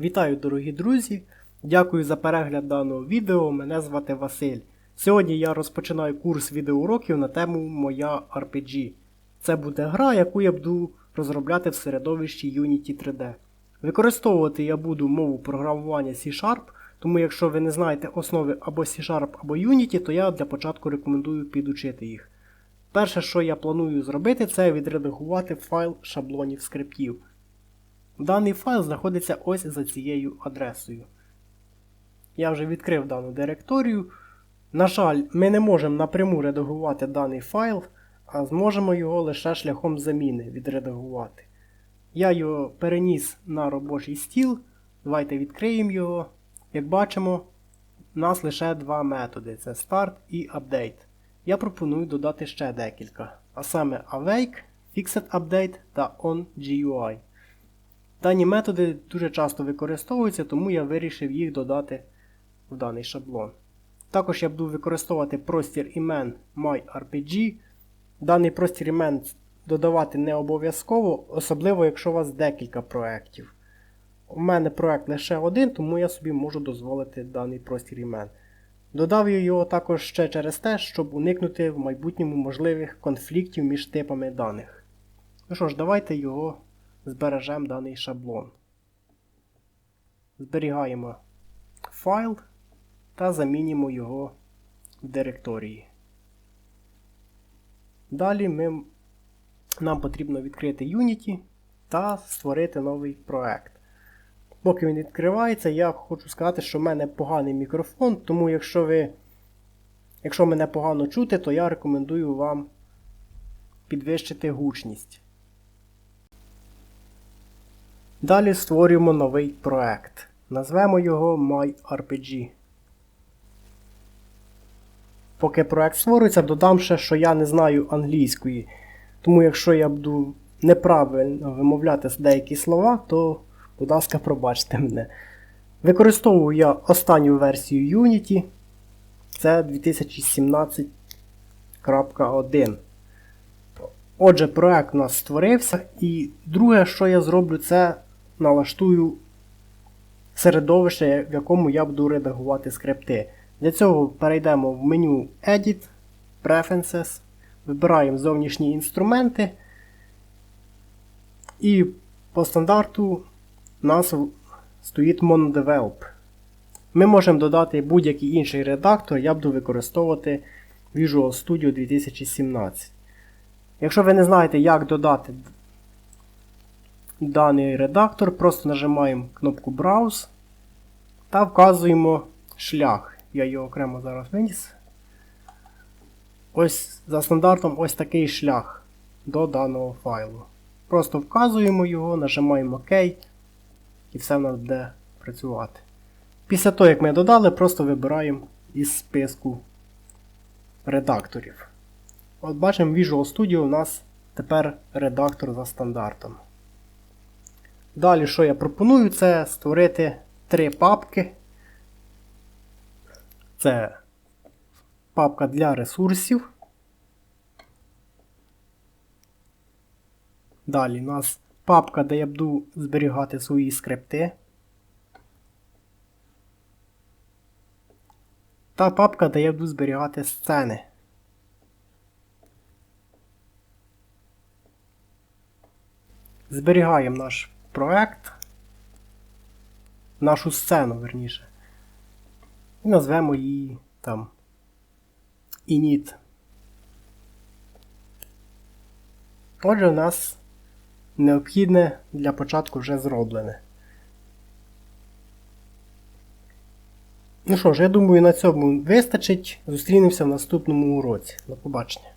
Вітаю, дорогі друзі! Дякую за перегляд даного відео. Мене звати Василь. Сьогодні я розпочинаю курс відеоуроків на тему Моя RPG. Це буде гра, яку я буду розробляти в середовищі Unity 3D. Використовувати я буду мову програмування C-Sharp, тому якщо ви не знаєте основи або C-Sharp, або Unity, то я для початку рекомендую підучити їх. Перше, що я планую зробити, це відредагувати файл шаблонів скриптів. Даний файл знаходиться ось за цією адресою. Я вже відкрив дану директорію. На жаль, ми не можемо напряму редагувати даний файл, а зможемо його лише шляхом заміни відредагувати. Я його переніс на робочий стіл. Давайте відкриємо його. Як бачимо, у нас лише два методи: це start і update. Я пропоную додати ще декілька, а саме awake, fixed update та onGUI. Дані методи дуже часто використовуються, тому я вирішив їх додати в даний шаблон. Також я буду використовувати простір імен MyRPG. Даний простір імен додавати не обов'язково, особливо якщо у вас декілька проєктів. У мене проєкт лише один, тому я собі можу дозволити даний простір імен. Додав я його також ще через те, щоб уникнути в майбутньому можливих конфліктів між типами даних. Ну що ж, давайте його збережемо даний шаблон. Зберігаємо файл та замінимо його в директорії. Далі ми, нам потрібно відкрити Unity та створити новий проект. Поки він відкривається, я хочу сказати, що в мене поганий мікрофон, тому якщо ви, якщо мене погано чути, то я рекомендую вам підвищити гучність. Далі створюємо новий проект. Назвемо його MyRPG. Поки проект створюється, додам ще, що я не знаю англійської. Тому якщо я буду неправильно вимовляти деякі слова, то, будь ласка, пробачте мене. Використовую я останню версію Unity. Це 2017.1. Отже, проект у нас створився. І друге, що я зроблю, це налаштую середовище, в якому я буду редагувати скрипти. Для цього перейдемо в меню Edit, Preferences, вибираємо зовнішні інструменти. І по стандарту у нас стоїть MonoDevelop. Ми можемо додати будь-який інший редактор, я буду використовувати Visual Studio 2017. Якщо ви не знаєте, як додати даний редактор, просто нажимаємо кнопку Browse та вказуємо шлях. Я його окремо зараз виніс. Ось за стандартом ось такий шлях до даного файлу. Просто вказуємо його, нажимаємо ОК і все в нас буде працювати. Після того, як ми додали, просто вибираємо із списку редакторів. От бачимо, Visual Studio у нас тепер редактор за стандартом. Далі, що я пропоную, це створити три папки. Це папка для ресурсів. Далі у нас папка, де я буду зберігати свої скрипти. Та папка, де я буду зберігати сцени. Зберігаємо наш проект, нашу сцену, верніше. І назвемо її там init. Отже, у нас необхідне для початку вже зроблене. Ну що ж, я думаю, на цьому вистачить. Зустрінемося в наступному уроці. До побачення.